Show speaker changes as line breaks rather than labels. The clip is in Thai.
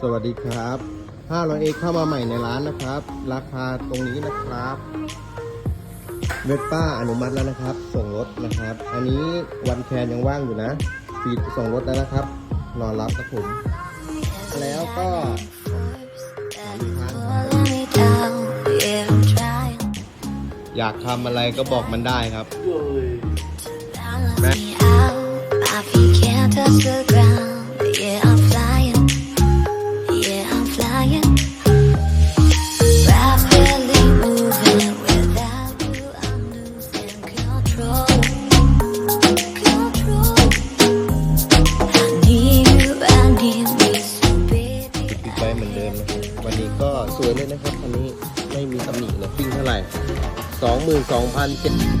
สวัสดีครับ 500เอกเข้ามาใหม่ในร้านนะครับ ราคาตรงนี้นะครับ เวทป้าอนุมัติแล้วนะครับ ส่งรถนะครับ อันนี้วันแคนยังว่างอยู่นะฟีดส่งรถแล้วนะครับ รอรับครับผม แล้วก็หาลูกค้าอยากทำอะไรก็บอกมันได้ครับ
Balance me
ก็สวยเลยนะครับคันนี้ไม่มีตำหนิเลยวิ่งเท่าไหร่22,000เจ็ด